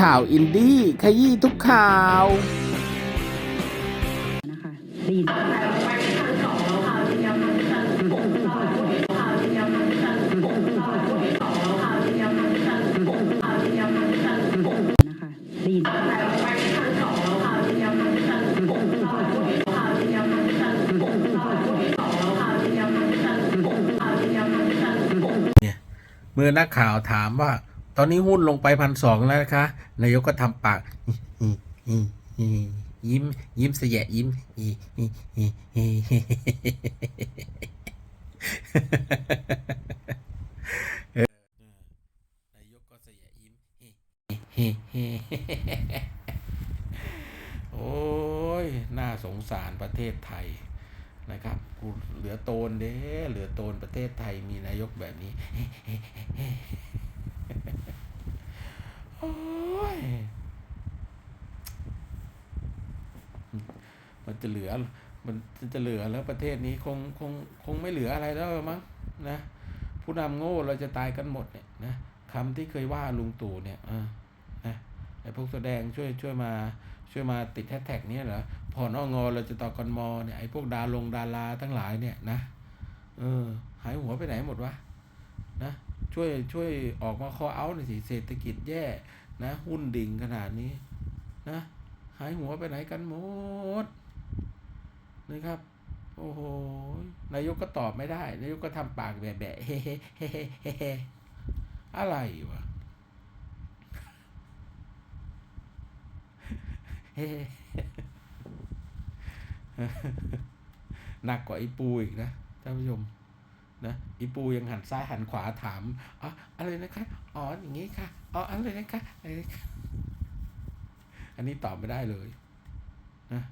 ข่าวอินดี้ขยี้ทุกข่าว นะคะได้ยินนะคะได้ยินเมื่อนักข่าวถามว่า ตอนนี้หุ้นลงไปพันสองแล้วนะคะ นายกก็ทำปากยิ้ม ยิ้มเสียยิ้มนายกก็เสียยิ้มโอ้ย น่าสงสารประเทศไทยนะครับกูเหลือโตนเด้เหลือโตนประเทศไทยมีนายกแบบนี้ มันจะเหลือ มันจะเหลือแล้วประเทศนี้คงคงคงไม่เหลืออะไรแล้วมั้งนะ ผู้นำโง่เราจะตายกันหมดเนี่ยนะคำที่เคยว่าลุงตู่เนี่ยอนะไอ้พวกแสดงช่วยช่วยมาช่วยมาติดแฮชแท็กเนี้ยเหรอพอนองอเราจะต่อกนมอเนี่ยไอ้พวกดาลงดาราทั้งหลายเนี่ยนะเออหายหัวไปไหนหมดวะนะ ช่วยช่วยออกมาคอเอาหน่อยสิเศรษฐกิจแย่นะหุ้นดิ่งขนาดนี้นะหายหัวไปไหนกันหมดนะครับ โอ้โหนายกก็ตอบไม่ได้ นายกก็ทำปากแบะๆเฮ้เฮ้เฮ้เฮ้เฮ้เฮ้อะไรวะเฮ้หนักกว่าไอ้ปูอีกนะท่านผู้ชม นะอ้ปูยังหันซ้ายหันขวาถามอ๋ออะไรนะคะอ๋ออย่างนี้ค่ะอ๋ออะไรนะคะอะไรนะคะอันนี้ตอบไม่ได้เลยนะ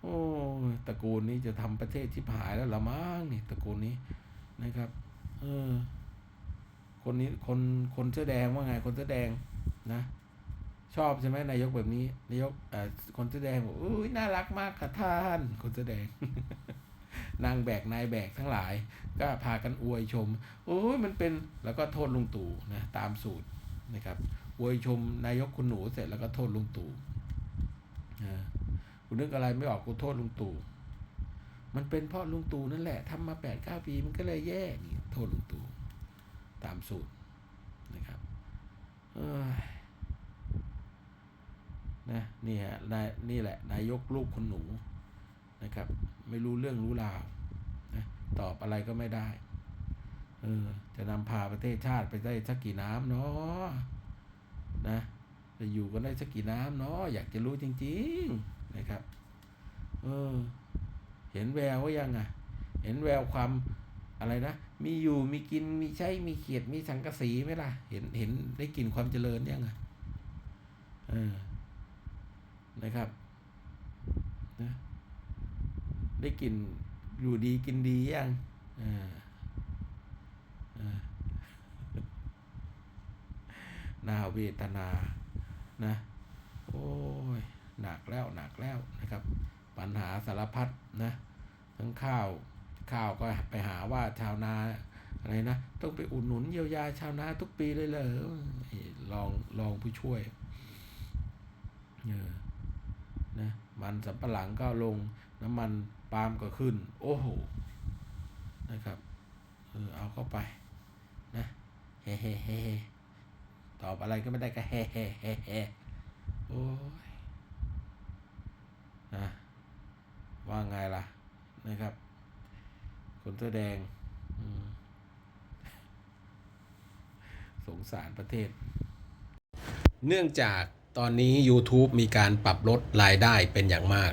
โอ้ตระกูลนี้จะทำประเทศชิบหายแล้วละมั้งนี่ตระกูลนี้นะครับ เออ คนนี้คนคนเสื้อแดงว่าไง คนเสื้อแดงนะ ชอบใช่ไหมนายกแบบนี้ นายกเอ่อคนเสื้อแดงบอกอุ้ยน่ารักมากค่ะท่าน คนเสื้อแดง นางแบกนายแบกทั้งหลาย ก็พากันอวยชม โอ้ยมันเป็นแล้วก็โทษลุงตู่นะตามสูตรนะครับอวยชมนายกคุณหนูเสร็จแล้วก็โทษลุงตู่นะคุณนึกอะไรไม่ออกกูโทษลุงตู่มันเป็นเพราะลุงตู่นั่นแหละทำมาแปดเก้าปีมันก็เลยแย่นี่โทษลุงตู่ตามสูตรนะครับนะนี่ฮะนี่แหละนายกลูกคนหนูนะครับ ไม่รู้เรื่องรู้ราวนะตอบอะไรก็ไม่ได้ เออ จะนำพาประเทศชาติไปได้สักกี่น้ำเนาะนะจะอยู่กันได้สักกี่น้ำเนาะอยากจะรู้จริง ๆนะครับ เออ เห็นแววว่ายังอะ เห็นแววความอะไรนะ มีอยู่มีกินมีใช้มีเขียดมีสังกะสีไหมล่ะ เห็นเห็นได้กลิ่นความเจริญยังอะเออนะครับนะ ได้กินอยู่ดีกินดียังออเออน่าเวทนานะ โอ้ย หนักแล้วหนักแล้วนะครับ ปัญหาสารพัดนะ ทั้งข้าว ข้าวก็ไปหาว่าชาวนาอะไรนะ ต้องไปอุดหนุนเยียวยาชาวนาทุกปีเลยเหรอลองลองผู้ช่วยเออนะมันสำปะหลังก็ลง น้ำมันปาล์มก็ขึ้น โอ้โหนะครับเออเอาเข้าไปนะเฮ้เฮ้เฮ้เฮ้ตอบอะไรก็ไม่ได้ก็เฮ้เฮ้เฮ้เฮ้โอ้ยนะว่าไงล่ะนะครับ คนเสื้อแดงสงสารประเทศ เนื่องจากตอนนี้ YouTube มีการปรับลดรายได้เป็นอย่างมาก